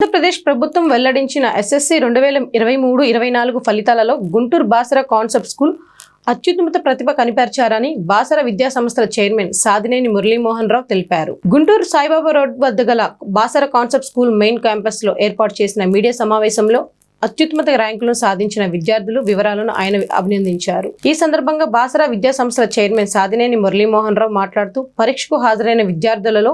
ఆంధ్రప్రదేశ్ ప్రభుత్వం వెల్లడించిన ఎస్ఎస్సి రెండు వేల ఇరవై మూడు ఇరవై నాలుగు ఫలితాలలో గుంటూరు బాసర కాన్సెప్ట్ స్కూల్ అత్యున్నత ప్రతిభ కనిపర్చారని బాసర విద్యా సంస్థల చైర్మన్ సాదినేని మురళీమోహన్ రావు తెలిపారు. గుంటూరు సాయిబాబా రోడ్ వద్ద గల బాసర కాన్సెప్ట్ స్కూల్ మెయిన్ క్యాంపస్లో ఏర్పాటు చేసిన మీడియా సమావేశంలో అత్యుత్తమ ర్యాంకులను సాధించిన విద్యార్థులు వివరాలను ఆయన అభినందించారు. ఈ సందర్భంగా బాసరా విద్యా సంస్థల చైర్మన్ సాదినేని మురళీమోహన్ రావు మాట్లాడుతూ పరీక్షకు హాజరైన విద్యార్థులలో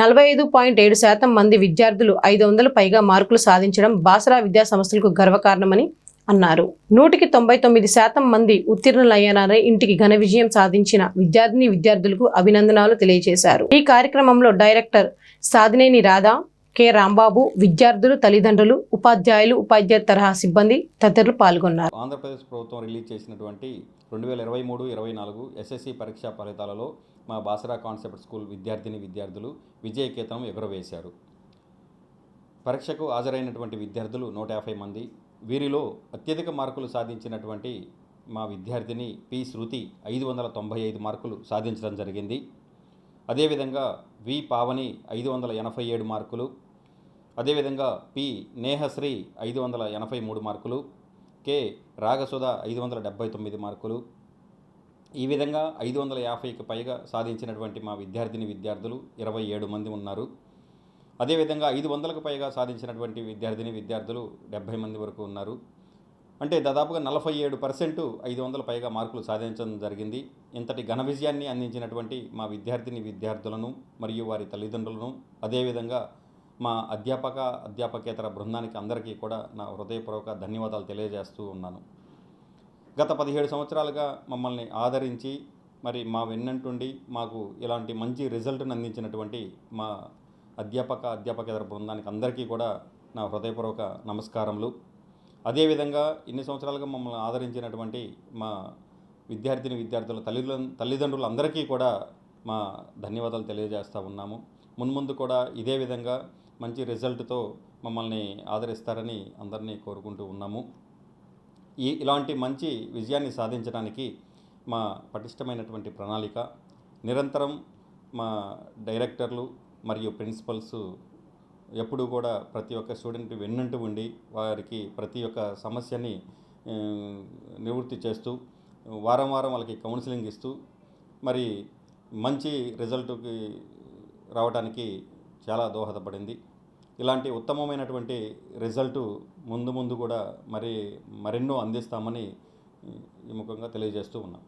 నలభై ఐదు పాయింట్ ఏడు శాతం మంది విద్యార్థులు ఐదు వందలు పైగా మార్కులు సాధించడం బాసరా విద్యా సంస్థలకు గర్వకారణమని అన్నారు. నూటికి తొంభై తొమ్మిది శాతం మంది ఉత్తీర్ణులయ్యారని ఇంటికి ఘన విజయం సాధించిన విద్యార్థిని విద్యార్థులకు అభినందనాలు తెలియజేశారు. ఈ కార్యక్రమంలో డైరెక్టర్ సాధినేని రాధా కె. రాంబాబు విద్యార్థులు తల్లిదండ్రులు ఉపాధ్యాయులు ఉపాధ్యాయ తరహా సిబ్బంది తదితరులు పాల్గొన్నారు. ఆంధ్రప్రదేశ్ ప్రభుత్వం రిలీజ్ చేసినటువంటి రెండు వేల ఇరవై మూడు ఇరవై నాలుగు ఎస్ఎస్సి పరీక్షా ఫలితాలలో మా బాసరా కాన్సెప్ట్ స్కూల్ విద్యార్థిని విద్యార్థులు విజయకేతనం ఎగురవేశారు. పరీక్షకు హాజరైనటువంటి విద్యార్థులు నూట యాభై మంది. వీరిలో అత్యధిక మార్కులు సాధించినటువంటి మా విద్యార్థిని పి. శృతి ఐదు వందల తొంభై ఐదు మార్కులు సాధించడం జరిగింది. అదేవిధంగా వి. పావని ఐదు వందల ఎనభై ఏడు మార్కులు అదేవిధంగా పి నేహశ్రీ ఐదు వందల ఎనభై మూడు మార్కులు కే రాగసుధ ఐదు వందల డెబ్బై తొమ్మిది మార్కులు. ఈ విధంగా ఐదు వందల యాభైకి పైగా సాధించినటువంటి మా విద్యార్థిని విద్యార్థులు ఇరవై ఏడు మంది ఉన్నారు. అదేవిధంగా ఐదు వందలకు పైగా సాధించినటువంటి విద్యార్థిని విద్యార్థులు డెబ్భై మంది వరకు ఉన్నారు. అంటే దాదాపుగా నలభై ఏడు పర్సెంట్ ఐదు వందల పైగా మార్కులు సాధించడం జరిగింది. ఇంతటి ఘన విజయాన్ని అందించినటువంటి మా విద్యార్థిని విద్యార్థులను మరియు వారి తల్లిదండ్రులను అదేవిధంగా మా అధ్యాపక అధ్యాపకేతర బృందానికి అందరికీ కూడా నా హృదయపూర్వక ధన్యవాదాలు తెలియజేస్తూ ఉన్నాను. గత పదిహేడు సంవత్సరాలుగా మమ్మల్ని ఆదరించి మరి మా వెన్నంటుండి మాకు ఇలాంటి మంచి రిజల్ట్ను అందించినటువంటి మా అధ్యాపక అధ్యాపకేతర బృందానికి అందరికీ కూడా నా హృదయపూర్వక నమస్కారములు. అదేవిధంగా ఇన్ని సంవత్సరాలుగా మమ్మల్ని ఆదరించినటువంటి మా విద్యార్థిని విద్యార్థుల తల్లిదండ్రుల తల్లిదండ్రులందరికీ కూడా మా ధన్యవాదాలు తెలియజేస్తూ ఉన్నాము. మున్ముందు కూడా ఇదే విధంగా మంచి రిజల్ట్తో మమ్మల్ని ఆదరిస్తారని అందరినీ కోరుకుంటూ ఉన్నాము. ఈ ఇలాంటి మంచి విజయాన్ని సాధించడానికి మా పటిష్టమైనటువంటి ప్రణాళిక నిరంతరం మా డైరెక్టర్లు మరియు ప్రిన్సిపల్స్ ఎప్పుడూ కూడా ప్రతి ఒక్క స్టూడెంట్ వెన్నంటూ ఉండి వారికి ప్రతి ఒక్క సమస్యని నివృత్తి చేస్తూ వారం వారం వాళ్ళకి కౌన్సిలింగ్ ఇస్తూ మరి మంచి రిజల్ట్కి రావడానికి చాలా దోహదపడింది. ఇలాంటి ఉత్తమమైనటువంటి రిజల్టు ముందు ముందు కూడా మరి మరెన్నో అందిస్తామని ఈ ముఖంగా తెలియజేస్తూ ఉన్నాం.